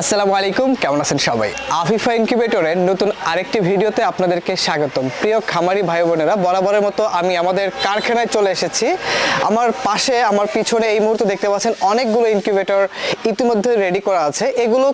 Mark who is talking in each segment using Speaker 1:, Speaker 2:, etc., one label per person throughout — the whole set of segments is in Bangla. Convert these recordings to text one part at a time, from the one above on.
Speaker 1: আসসালামু আলাইকুম, কেমন আছেন সবাই? আফিফা ইনকিউবেটরের নতুন আরেকটি ভিডিওতে আপনাদেরকে স্বাগতম। প্রিয় খামারি ভাই বোনেরা, বরাবরের মতো আমি আমাদের কারখানায় চলে এসেছি। আমার পাশে, আমার পিছনে এই মুহূর্তে দেখতে পাচ্ছেন অনেকগুলো ইনকিউবেটর ইতিমধ্যে রেডি করা আছে। এগুলো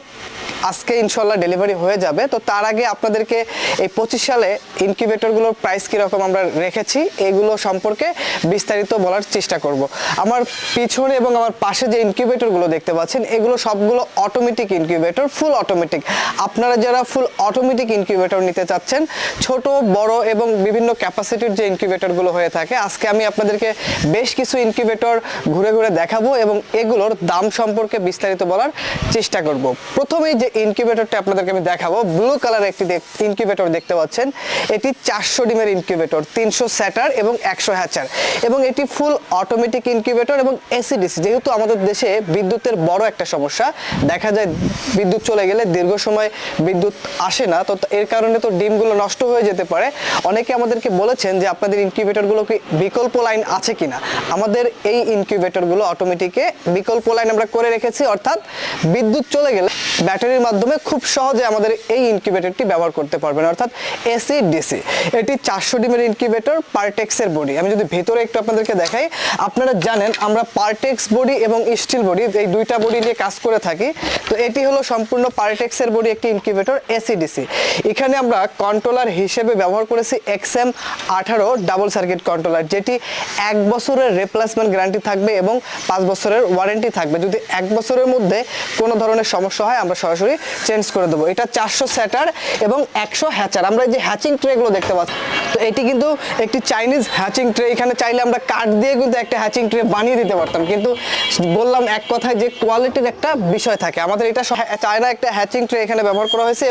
Speaker 1: আজকে ইনশাল্লাহ ডেলিভারি হয়ে যাবে। তো তার আগে আপনাদেরকে এই পঁচিশ সালে ইনকিউবেটরগুলোর প্রাইস কীরকম আমরা রেখেছি, এগুলো সম্পর্কে বিস্তারিত বলার চেষ্টা করব। আমার পিছনে এবং আমার পাশে যে ইনকিউবেটরগুলো দেখতে পাচ্ছেন, এগুলো সবগুলো অটোমেটিক ইনকিউবেটর ফুল অটোমেটিক আপনারা যারা ফুল অটোমেটিক ইনকিউবেটর নিতে চাচ্ছেন, ছোট, বড় এবং বিভিন্ন ক্যাপাসিটির যে ইনকিউবেটরগুলো হয়ে থাকে, আজকে আমি আপনাদেরকে বেশ কিছু ইনকিউবেটর ঘুরে ঘুরে দেখাবো এবং এগুলোর দাম সম্পর্কে বিস্তারিত বলার চেষ্টা করব। প্রথমেই যে ইনকিউবেটরটা আপনাদেরকে আমি দেখাবো। ব্লু কালার একটি ইনকিউবেটর দেখতে পাচ্ছেন। এটি চারশো ডিমের ইনকিউবেটর তিনশো স্যাটার এবং একশো হ্যাচার এবং এটি ফুল অটোমেটিক ইনকিউবেটর এবং এসিডিসি যেহেতু আমাদের দেশে বিদ্যুতের বড় একটা সমস্যা, দেখা যায় বিদ্যুৎ চলে গেলে দীর্ঘ সময় বিদ্যুৎ আসে না, তো এর কারণে তো ডিমগুলো নষ্ট হয়ে যেতে পারে। অনেকে আমাদেরকে বলেছেন যে আপনাদের ইনকিউবেটরগুলো কি বিকল্প লাইন আছে কিনা? আমাদের এই ইনকিউবেটরগুলো অটোমেটিকে বিকল্প লাইন আমরা করে রেখেছি, অর্থাৎ বিদ্যুৎ চলে গেলে ব্যাটারির মাধ্যমে খুব সহজে আমাদের এই ইনকিউবেটরটি ব্যবহার করতে পারবেন, অর্থাৎ এসি ডিসি এটি চারশো ডিমের ইনকিউবেটর পার্টেক্সের বডি আমি যদি ভেতরে একটু আপনাদেরকে দেখাই, আপনারা জানেন আমরা পার্টেক্স বডি এবং স্টিল বডি এই দুইটা বডি নিয়ে কাজ করে থাকি। তো এটি হলো সম্পূর্ণ পার্টেক্সের বডি একটি ইনকিউবেটর এসি ডিসি এখানে আমরা কন্ট্রোলার হিসেবে ব্যবহার করেছি এক্স এম আঠারো ডাবল সার্কিট কন্ট্রোলার যেটি এক বছরের রিপ্লেসমেন্ট গ্যারান্টি থাকবে এবং পাঁচ বছরের ওয়ারেন্টি থাকবে। যদি এক বছরের মধ্যে কোনো ধরনের সমস্যা হয় আমরা সরাসরি চেঞ্জ করে দেবো। এটা চারশো স্যাটার এবং একশো হ্যাচার আমরা যে হ্যাচিং ট্রেগুলো দেখতে পাচ্ছি, তো এটি কিন্তু একটি চাইনিজ হ্যাচিং ট্রে এখানে চাইলে আমরা কাঠ দিয়ে কিন্তু একটা হ্যাচিং ট্রে বানিয়ে দিতে পারতাম। কিন্তু বললাম এক কথায় যে কোয়ালিটির একটা বিষয় থাকে। আমাদের এটা চায়না একটা হ্যাচিং ট্রে এখানে ব্যবহার করা হয়েছে।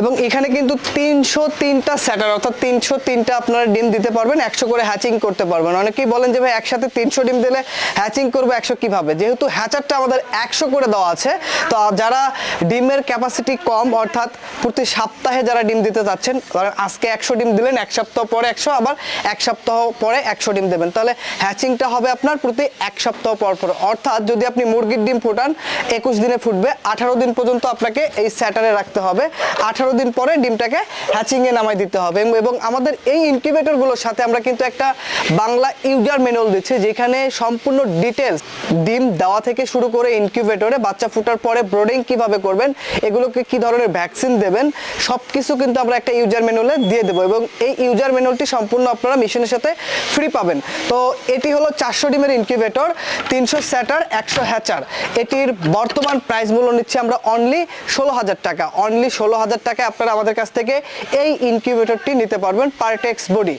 Speaker 1: এবং এখানে কিন্তু তিনশো তিনটা স্যাটার অর্থাৎ তিনশো তিনটা আপনারা ডিম দিতে পারবেন, একশো করে হ্যাচিং করতে পারবেন। অনেকেই বলেন যে ভাই, একসাথে তিনশো ডিম দিলে হ্যাচিং করব একশো কীভাবে? যেহেতু হ্যাচারটা আমাদের একশো করে দেওয়া আছে, তো যারা ডিমের ক্যাপাসিটি কম, অর্থাৎ প্রতি সপ্তাহে যারা ডিম দিতে চাচ্ছেন আজকে একশো ডিম দিলেন, এক সপ্তাহ পরে একশো, আবার এক সপ্তাহ পরে একশো ডিম দেবেন। তাহলে হ্যাচিংটা হবে আপনার প্রতি এক সপ্তাহ পর পর। অর্থাৎ যদি আপনি মুরগির ডিম ফুটান, একুশ দিনে ফুটবে, আঠারো দিন পর্যন্ত আপনাকে এই স্যাটারে রাখতে হবে। আঠারো দিন পরে ডিমটাকে হ্যাচিংয়ে নামাই দিতে হবে। এবং- এবং আমাদের এই ইনকিউবেটরগুলোর সাথে আমরা কিন্তু একটা বাংলা ইউজার ম্যানুয়াল দিচ্ছি, যেখানে সম্পূর্ণ ডিটেলস ডিম দেওয়া থেকে শুরু করে ইনকিউবেটরে বাচ্চা ফুটার পরে ব্রোডিং কীভাবে করবেন, এগুলোকে কি ধরনের ভ্যাকসিন দেবেন সব কিছু কিন্তু আমরা একটা ইউজার ম্যানুয়ালে দিয়ে দেবো। এবং এই ইউজার ম্যানুয়ালটি সম্পূর্ণ আপনারা মেশিনের সাথে ফ্রি পাবেন। তো এটি হলো চারশো ডিমের ইনকিউবেটর তিনশো স্যাটার একশো হ্যাচার এটির বর্তমান প্রাইস মূল্য নিচ্ছি আমরা অনলি ষোলো হাজার টাকা। অনলি ষোলো হাজার টাকা আপনারা আমাদের কাছ থেকে এই ইনকিউবেটরটি নিতে পারবেন পার্টেক্স বডি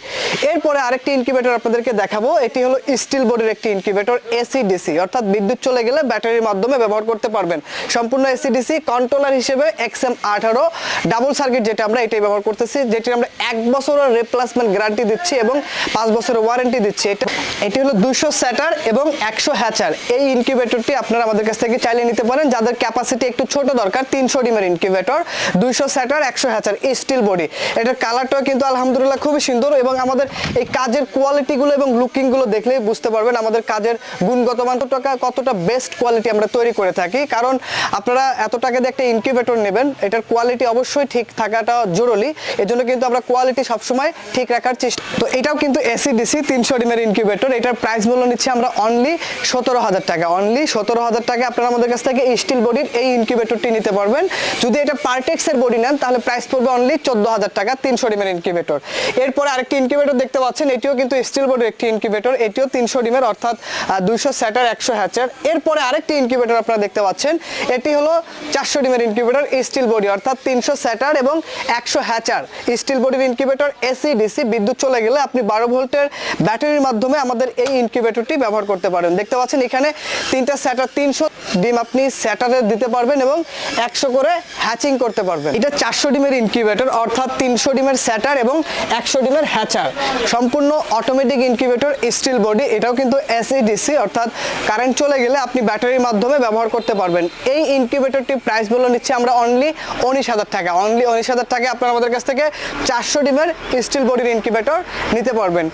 Speaker 1: এরপরে আরেকটি ইনকিউবেটর আপনাদেরকে দেখাবো। এটি হলো স্টিল বডির একটি ইনকিউবেটর এসি ডিসি অর্থাৎ বিদ্যুৎ চলে গেলে ব্যাটারির মাধ্যমে ব্যবহার করতে পারবেন। সম্পূর্ণ এসি ডিসি কন্ট্রোলার হিসেবে এক্সএম আঠারো ডাবল সার্কিট যেটা আমরা এটাই ব্যবহার করতেছি যেটি আমরা এক বছরের রিপ্লেসমেন্ট গ্যারান্টি দিচ্ছি এবং পাঁচ বছরের ওয়ারেন্টি দিচ্ছি। এটা এটি হলো দুশো স্যাটার এবং একশো হ্যাচার। এই ইনকিউবেটরটি আপনারা আমাদের কাছ থেকে চাইলে নিতে পারেন। যাদের ক্যাপাসিটি একটু ছোট দরকার, তিনশো ডিমের ইনকিউবেটর দুইশো স্যাটার একশো হ্যাচার স্টিল বডি এটার কালারটাও কিন্তু আলহামদুলিল্লাহ খুবই সুন্দর এবং আমাদের এই কাজের কোয়ালিটিগুলো এবং লুকিংগুলো দেখলেই বুঝতে পারবেন আমাদের কাজের গুণগত মান টাকা কতটা বেস্ট কোয়ালিটি আমরা তৈরি করে থাকি। কারণ আপনারা এত টাকা দিয়ে একটা ইনকিউবেটর নেবেন, এটার কোয়ালিটি অবশ্যই ঠিক থাকাটা জরুরি। এজন্য কিন্তু আমরা কোয়ালিটি সবসময় ঠিক রাখার চেষ্টা তো এটাও কিন্তু এসি ডিসি তিনশো ডিমের ইনকিউবেটর এটার প্রাইস মূল্য নিচ্ছে আমরা অনলি সতেরো হাজার টাকা। অনলি সতেরো হাজার টাকা আপনারা আমাদের কাছ থেকে স্টিল বডির এই ইনকিউবেটরটি নিতে পারবেন। যদি এটা পার্টেক্সের বডি নেন তাহলে প্রাইস পড়বে অনলি চোদ্দ হাজার টাকা, তিনশো ডিমের ইনকিউবেটর এরপরে আরেকটি ইনকিউবেটর দেখতে পাচ্ছেন, এটিও কিন্তু স্টিল বডির একটি ইনকিউবেটর এটিও তিনশো ডিমের, অর্থাৎ দুইশো স্যাটার একশো হ্যাচার এরপরে আরেকটি ইনকিউবেটর আপনারা দেখতে পাচ্ছেন, এটি হলো চারশো ডিমের ইনকিউবেটর স্টিল বডি অর্থাৎ তিনশো স্যাটার এবং একশো হ্যাচার স্টিল বডির ইনকিউবেটর এসি ডিসি বিদ্যুৎ চলে গেলে আপনি বারো ভোল্টের ব্যাটারির মাধ্যমে আমাদের এই ইনকিউবেটরটি ব্যবহার করতে পারেন দেখতে পাচ্ছেন, এখানে তিনটা স্যাটার তিনশো ডিম আপনি স্যাটারে দিতে পারবেন এবং একশো করে হ্যাচিং করতে পারবেন। এটা চারশো ডিমের ইনকিউবেটর অর্থাৎ তিনশো ডিমের স্যাটার এবং একশো ডিমের হ্যাচার সম্পূর্ণ অটোমেটিক ইনকিউবেটর স্টিল বডি এটাও কিন্তু এসিডিসি অর্থাৎ কারেন্ট চলে গেলে আপনি ব্যাটারির মাধ্যমে ব্যবহার করতে পারবেন। এই ইনকিউবেটরটির প্রাইস বলে নিচ্ছি আমরা অনলি উনিশ হাজার টাকা। অনলি উনিশ হাজার টাকা আপনারা আমাদের কাছ থেকে চারশো ডিমের স্টিল বডির ইনকিউবেটর নিতে পারবেন।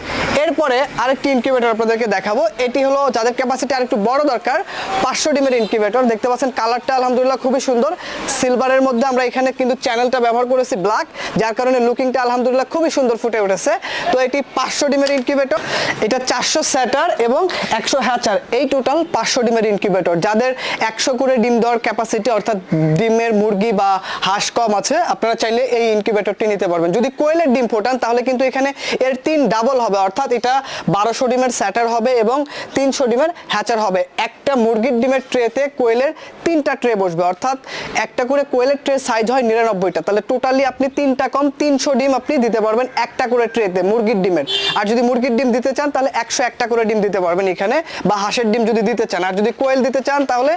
Speaker 1: এরপরে আরেকটি ইনকিউবেটর আপনাদেরকে দেখাবো। এটি হলো যাদের ক্যাপাসিটি আর একটু বড় দরকার, পাঁচশো ডিমের ইনকিউবেটর দেখতে পাচ্ছেন কালারটা আলহামদুলিল্লাহ খুবই সুন্দর। সিলভারের মধ্যে আমরা এখানে কিন্তু চ্যানেলটা ব্যবহার করেছি ব্ল্যাক যার কারণে লুকিংটা আলহামদুলিল্লাহ খুবই সুন্দর ফুটে উঠেছে। তো এটি পাঁচশো ডিমের ইনকিউবেটর এটা চারশো স্যাটার এবং একশো হ্যাচার এই টোটাল পাঁচশো ডিমের ইনকিউবেটর যাদের একশো করে ডিম দেওয়ার ক্যাপাসিটি অর্থাৎ ডিমের মুরগি বা হাঁস কম আছে, আপনারা চাইলে এই ইনকিউবেটরটি নিতে পারবেন। যদি কোয়েলের ডিম ফোটান, তাহলে কিন্তু এখানে এর তিন ডাবল হবে, অর্থাৎ এটা বারোশো ডিমের স্যাটার হবে এবং তিনশো ডিমের হ্যাচার হবে। একটা মুরগির ডিমের ট্রেতে কোয়েলের তিনটা ট্রে বসবে। অর্থাৎ একটা করে কোয়েলের ট্রে সাইজ হয় নিরানব্বইটা। তাহলে টোটালি আপনি তিনটা কম তিনশো ডিম আপনি দিতে পারবেন একটা করে ট্রেতে মুরগির ডিমের। আর যদি মুরগির ডিম দিতে চান, তাহলে একশো একটা করে ডিম দিতে পারবেন এখানে। বা হাঁসের ডিম যদি দিতে চান। আর যদি কোয়েল দিতে চান, তাহলে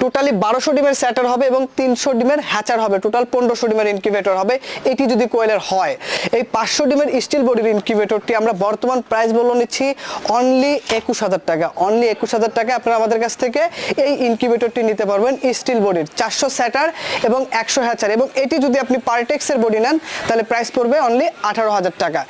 Speaker 1: টোটালি বারোশো ডিমের স্যাটার হবে এবং তিনশো ডিমের হ্যাচার হবে। টোটাল পনেরোশো ডিমের ইনকিউবেটর হবে। এটি যদি কোয়েলের হয়, এই পাঁচশো ডিমের স্টিল বডির ইনকিউবেটরটি আমরা বর্তমান প্রাইস বলে নিচ্ছি অনলি একুশ হাজার টাকা। অনলি একুশ হাজার টাকা আপনারা আমাদের কাছ থেকে এই ইনকিউবেটরটি নিতে পারবেন। স্টিল বডির চারশো স্যাটার এবং একশো হ্যাচার। এবং এটি যদি আপনি পার্টেক্সের বডি নেন, তাহলে প্রাইস পড়বে অনলি আঠারো হাজার টাকা।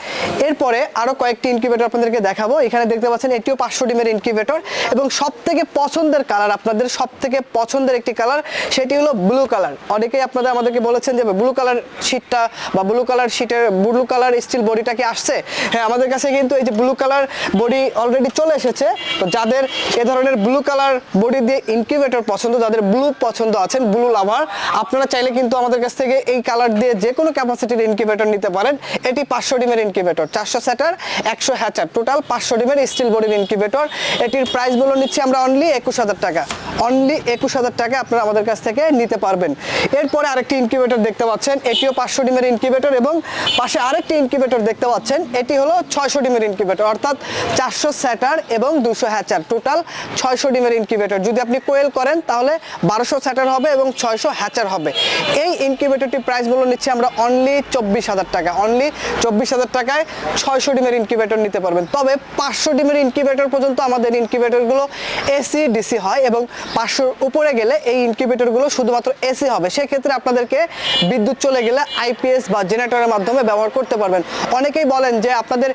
Speaker 1: এরপরে আরও কয়েকটি ইনকিউবেটর আপনাদেরকে দেখাবো। এখানে দেখতে পাচ্ছেন এটিও পাঁচশো ডিমের ইনকিউবেটর এবং সব থেকে পছন্দের কালার আপনাদের সব থেকে পছন্দের একটি কালার সেটি হলো ব্লু কালার অনেকেই আপনারা আমাদেরকে বলেছেন যে ব্লু কালার শিটটা বা ব্লু কালার শিটের ব্লু কালার স্টিল বডিটা কি আসছে? হ্যাঁ আমাদের কাছে কিন্তু এই যে ব্লু কালার বডি অলরেডি চলে এসেছে। তো যাদের এ ধরনের ব্লু কালার বডি দিয়ে ইনকিউবেটর পছন্দ, যাদের ব্লু পছন্দ আছেন ব্লু লাভার আপনারা চাইলে কিন্তু আমাদের কাছ থেকে এই কালার দিয়ে যে কোনো ক্যাপাসিটির ইনকিউবেটর নিতে পারেন। এটি পাঁচশো ডিমের ইনকিউবেটর চারশো স্যাটার একশো হ্যাচার টোটাল পাঁচশো ডিমের স্টিল বডির ইনকিউবেটর এটির প্রাইস বলে নিচ্ছি আমরা অনলি একুশ হাজার টাকা। অনলি একুশ হাজার টাকা আপনারা আমাদের কাছ থেকে নিতে পারবেন। এরপরে আরেকটি ইনকিউবেটর দেখতে পাচ্ছেন, এটিও পাঁচশো ডিমের ইনকিউবেটর এবং পাশে আরেকটি ইনকিউবেটর দেখতে পাচ্ছেন, এটি হলো ছয়শো ডিমের ইনকিউবেটর অর্থাৎ চারশো স্যাটার এবং দুশো হ্যাচার। টোটাল ছয়শো ডিমের ইনকিউবেটর যদি আপনি কোয়েল করেন, তাহলে বারোশো স্যাটার হবে এবং ছয়শো হ্যাচার হবে। এই ইনকিউবেটরটির প্রাইস বলে নিচ্ছি আমরা অনলি চব্বিশ হাজার টাকা। অনলি চব্বিশ হাজার টাকায় ছয়শো ডিমের ইনকিউবেটর নিতে পারবেন। তবে পাঁচশো ডিমের ইনকিউবেটর পর্যন্ত আমাদের ইনকিউবেটরগুলো এসি ডিসি হয় এবং পাঁচশোর উপরে গেলে এই ইনকিউবেটরগুলো শুধুমাত্র এসি হবে। সেক্ষেত্রে আপনাদেরকে বিদ্যুৎ চলে গেলে আইপিএস বা জেনারেটরের মাধ্যমে ব্যবহার করতে পারবেন। অনেকেই বলেন যে আপনাদের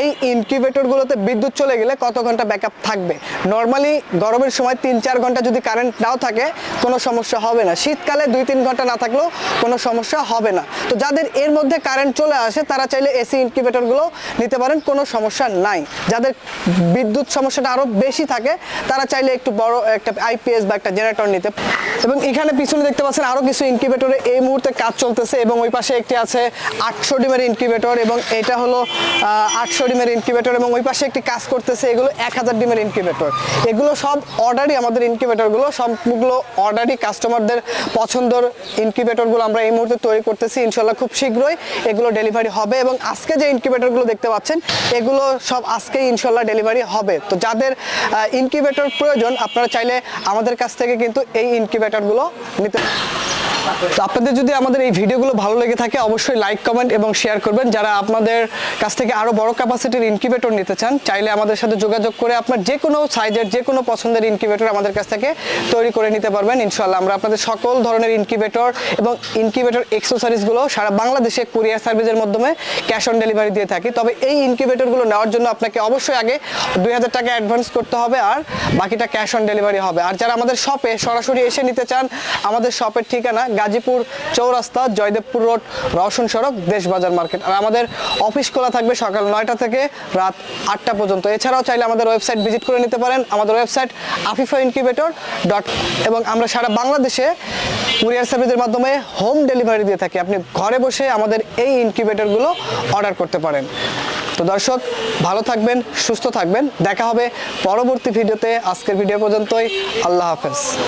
Speaker 1: এই ইনকিউবেটরগুলোতে বিদ্যুৎ চলে গেলে কত ঘণ্টা ব্যাকআপ থাকবে? নর্মালি গরমের সময় তিন চার ঘণ্টা যদি কারেন্ট নাও থাকে, কোনো সমস্যা হবে না। শীতকালে দুই তিন ঘণ্টা না থাকলেও কোনো সমস্যা হবে না। তো যাদের এর মধ্যে কারেন্ট চলে আসে, তারা চাইলে এসি ইনকিউবেটরগুলো নিতে পারেন, কোনো সমস্যা নাই। যাদের বিদ্যুৎ সমস্যাটা আরও বেশি থাকে, তারা চাইলে একটু বড় একটা আইপিএস বা একটা জেনারেটর নিতে। এবং এখানে পিছনে দেখতে পাচ্ছেন আরও কিছু ইনকিউবেটরে এই মুহূর্তে কাজ চলতেছে এবং ওই পাশে একটি আছে আটশো ডিমের ইনকিউবেটর এবং এটা হলো আটশো ডিমের ইনকিউবেটর এবং ওই পাশে একটি কাজ করতেছে, এগুলো এক হাজার ডিমের ইনকিউবেটর। এগুলো সব অর্ডারই আমাদের ইনকিউবেটরগুলো, সবগুলো অর্ডারই কাস্টমারদের পছন্দের ইনকিউবেটরগুলো আমরা এই মুহূর্তে তৈরি করতেছি। ইনশাল্লাহ খুব শীঘ্রই এগুলো ডেলিভারি হবে এবং আজকে যে ইনকিউবেটরগুলো দেখতে পাচ্ছেন, এগুলো সব আজকেই ইনশাল্লাহ ডেলিভারি হবে। তো যাদের ইনকিউবেটর প্রয়োজন, আপনারা চাইলে আমাদের কাছ থেকে কিন্তু এই ইনকিউবেটরগুলো নিতে তো আপনাদের যদি আমাদের এই ভিডিওগুলো ভালো লেগে থাকে, অবশ্যই লাইক কমেন্ট এবং শেয়ার করবেন। যারা আপনাদের কাছ থেকে আরও বড় ক্যাপাসিটির ইনকিউবেটর নিতে চান, চাইলে আমাদের সাথে যোগাযোগ করে আপনার যে কোনো সাইজের যে কোনো পছন্দের ইনকিউবেটর আমাদের কাছ থেকে তৈরি করে নিতে পারবেন। ইনশাল্লাহ আমরা আপনাদের সকল ধরনের ইনকিউবেটর এবং ইনকিউবেটর এক্সেসরিজগুলো সারা বাংলাদেশে কুরিয়ার সার্ভিসের মাধ্যমে ক্যাশ অন ডেলিভারি দিয়ে থাকি। তবে এই ইনকিউবেটরগুলো নেওয়ার জন্য আপনাকে অবশ্যই আগে দুই হাজার টাকা অ্যাডভান্স করতে হবে আর বাকিটা ক্যাশ অন ডেলিভারি হবে। আর যারা আমাদের শপে সরাসরি এসে নিতে চান, আমাদের শপের ঠিকানা গাজীপুর চৌরাস্তা, জয়দেবপুর রোড, রওশন সড়ক, দেশবাজার মার্কেট। আর আমাদের অফিস খোলা থাকবে সকাল নয়টা থেকে রাত আটটা পর্যন্ত। এছাড়াও চাইলে আমাদের ওয়েবসাইট ভিজিট করে নিতে পারেন। আমাদের ওয়েবসাইট আফিফা ইনকিউবেটর ডট এবং আমরা সারা বাংলাদেশে কুরিয়ার সার্ভিসের মাধ্যমে হোম ডেলিভারি দিয়ে থাকি। আপনি ঘরে বসে আমাদের এই ইনকিউবেটরগুলো অর্ডার করতে পারেন। তো দর্শক, ভালো থাকবেন, সুস্থ থাকবেন। দেখা হবে পরবর্তী ভিডিওতে। আজকের ভিডিও পর্যন্তই। আল্লাহ হাফেজ।